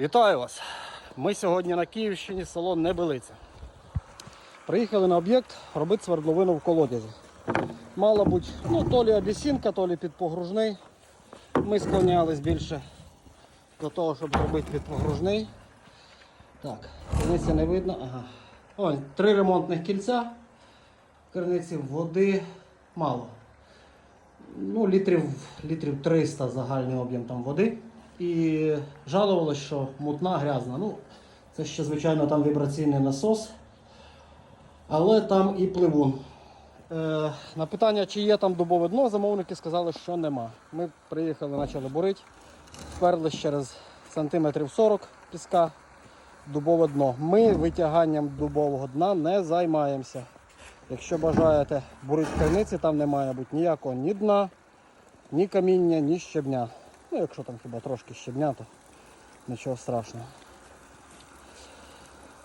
Вітаю вас! Ми сьогодні на Київщині, село Небелиця. Приїхали на об'єкт робити свердловину в колодязі. Мало бути, ну, то лі обісінка, то лі підпогружний. Ми склонялись більше до того, щоб зробити підпогружний. Так, криниці не видно. Ага. Ось, три ремонтних кільця. Криниці води мало. Ну, літрів, літрів 300 загальний об'єм там води. І жалувалось, що мутна, грязна. Ну, це ще, звичайно, там вібраційний насос, але там і пливун. Е, на питання, чи є там дубове дно, замовники сказали, що нема. Ми приїхали, почали бурити, вперлись через сантиметрів 40 піска, дубове дно. Ми витяганням дубового дна не займаємося. Якщо бажаєте бурити криниці, там не має бути ніякого ні дна, ні каміння, ні щебня. Ну, якщо там хіба трошки щебня, то нічого страшного.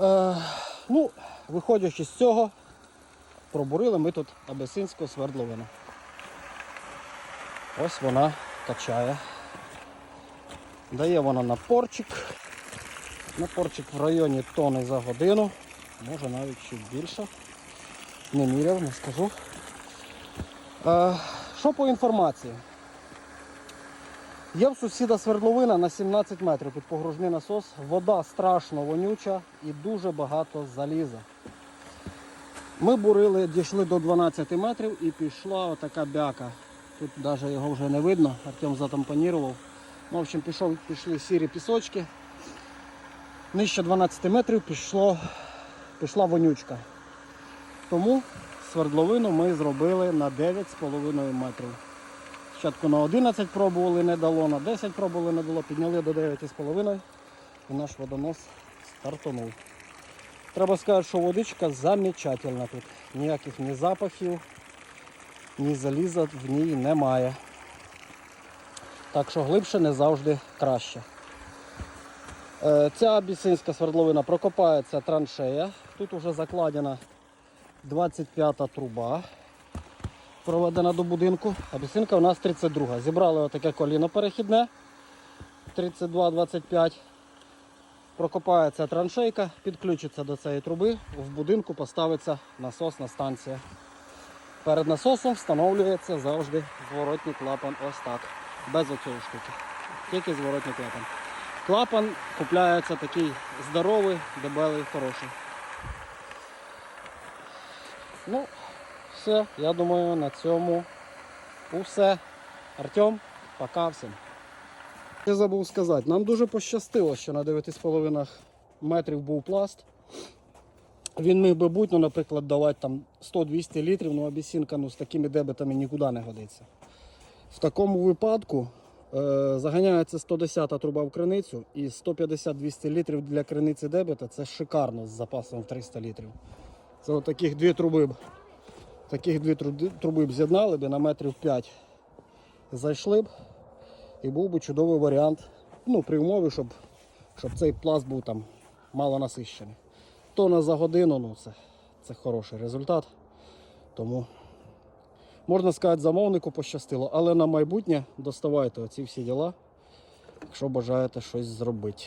Е, ну, виходячи з цього, пробурили ми тут абесинську свердловину. Ось вона качає. Дає вона напорчик. Напорчик в районі тони за годину, може навіть чуть більше. Не міряв, не скажу. Е, що по інформації? Є в сусіда свердловина на 17 метрів під погружний насос. Вода страшно вонюча і дуже багато заліза. Ми бурили, дійшли до 12 метрів і пішла отака бяка. Тут навіть його вже не видно, Артем затампонірував. Ну, в общем, пішов, пішли сірі пісочки. Нижче 12 метрів пішло, пішла вонючка. Тому свердловину ми зробили на 9,5 метрів. Спочатку на 11 пробували, не дало, на 10 пробували, не дало, підняли до 9,5 і наш водонос стартанув. Треба сказати, що водичка замечательна тут. Ніяких ні запахів, ні заліза в ній немає. Так що глибше не завжди краще. Е, Ця абісинська свердловина прокопається траншея. Тут вже закладена 25-та труба проведена до будинку. Абісинка у нас 32. Зібрали отаке коліно перехідне 32-25. Прокопається траншейка, підключиться до цієї труби, в будинку поставиться насосна станція. Перед насосом встановлюється завжди зворотній клапан ось так. Без оцієї штуки. Тільки зворотній клапан. Клапан купляється такий здоровий, дебелий, хороший. Ну, все, я думаю, на цьому усе. Артем, пока всім. Я забув сказати, нам дуже пощастило, що на 9,5 метрів був пласт. Він міг би бути, ну, наприклад, давати там 100-200 літрів, ну абісінка ну, з такими дебетами нікуди не годиться. В такому випадку е, заганяється 110 труба в криницю і 150-200 літрів для криниці дебета це шикарно з запасом в 300 літрів. Це от таких дві труби. Таких дві труби б з'єднали б на метрів 5 зайшли б. І був би чудовий варіант, ну, при умові, щоб, щоб цей пласт був там мало насищений. Тона за годину, ну це, це хороший результат. Тому можна сказати, замовнику пощастило, але на майбутнє доставайте оці всі діла, якщо бажаєте щось зробити.